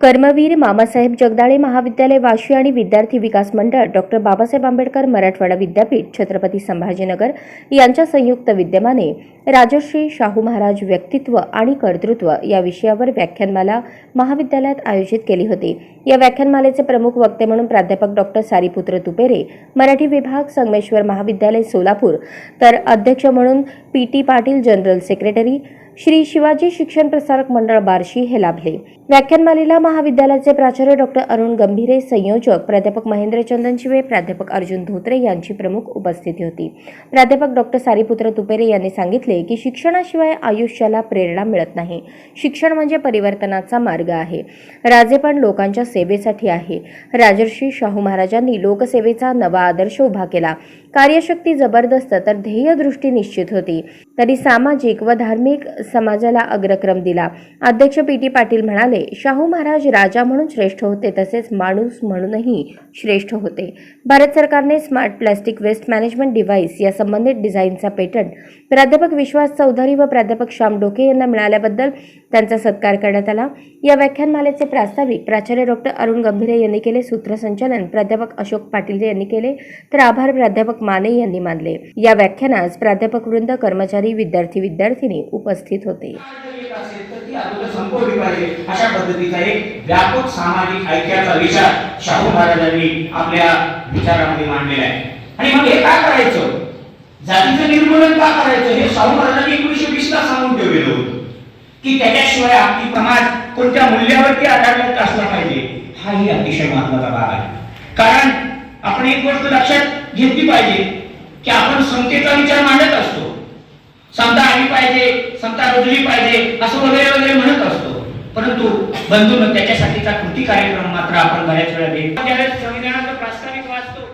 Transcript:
कर्मवीर मामासाहेब जगदाळे महाविद्यालय वाशी आणि विद्यार्थी विकास मंडळ डॉक्टर बाबासाहेब आंबेडकर मराठवाडा विद्यापीठ छत्रपती संभाजीनगर यांच्या संयुक्त विद्यमाने राजश्री शाहू महाराज व्यक्तित्व आणि कर्तृत्व या विषयावर व्याख्यानमाला महाविद्यालयात आयोजित केली होती. या व्याख्यानमालेचे प्रमुख वक्ते म्हणून प्राध्यापक डॉक्टर सारीपुत्र तुपेरे मराठी विभाग संगमेश्वर महाविद्यालय सोलापूर तर अध्यक्ष म्हणून P T Patil general secretary Shri Shivaji Shikshan Prasarak Mandal Barshi हे लाभले. व्याख्यानमालेला महाविद्यालयाचे प्राचार्य डॉक्टर अरुण गंभीरे संयोजक प्राध्यापक महेंद्र चंदन शिवे प्राध्यापक अर्जुन धोत्रे यांची प्रमुख उपस्थिती होती. प्राध्यापक डॉक्टर सारीपुत्र तुपेरे यांनी सांगितले की शिक्षणाशिवाय आयुष्याला प्रेरणा मिळत नाही. शिक्षण म्हणजे परिवर्तनाचा मार्ग आहे. राजे पण लोकांच्या सेवेसाठी आहे. राजर्षी शाहू महाराजांनी लोकसेवेचा नवा आदर्श उभा केला. कार्यशक्ती जबरदस्त तर ध्येयदृष्टी निश्चित होती. तरी सामाजिक व धार्मिक समाजाला अग्रक्रम दिला. अध्यक्ष पी. टी. पाटील म्हणाले शाहू महाराज राजा म्हणून श्रेष्ठ होते तसेच माणूस म्हणूनही श्रेष्ठ होते. भारत सरकारने smart plastic waste management device या संबंधित डिझाईनचा पेटंट प्राध्यापक विश्वास चौधरी व प्राध्यापक श्याम डोके यांना मिळाल्याबद्दल त्यांचा सत्कार करण्यात आला. या व्याख्यानमालेचे प्रास्ताविक प्राचार्य डॉक्टर अरुण गंभीरे यांनी केले. सूत्रसंचालन प्राध्यापक अशोक पाटील यांनी केले. तर आभार प्राध्यापक माने यांनी मानले. या व्याख्यानास प्राध्यापक वृंद कर्मचारी विद्यार्थी विद्यार्थिनी उपस्थित होते अशा पद्धतीचा एक व्यापक सामाजिक ऐक्याचा विचार शाहू महाराजांनी आपल्या विचारामध्ये मांडलेला आहे आणि मग हे काय करायचं जातीचं निर्मूलन का करायचं हे शाहू महाराजांनी एकोणीशे वीस ला सांगून ठेवलेलं होतं. की त्याच्याशिवाय आपली समाज कोणत्या मूल्यावरती आधारलेला असला पाहिजे हाही अतिशय महत्त्वाचा भाग आहे कारण आपण एक गोष्ट लक्षात घेतली पाहिजे की आपण संख्येचा विचार मांडत असतो. पाहिजे समता रुजली पाहिजे असं वगैरे वगैरे म्हणत असतो. परंतु बंधून त्याच्यासाठीचा कृती कार्यक्रम मात्र आपण बऱ्याच वेळा देत ज्यावेळेस प्रास्ताविक वाचतो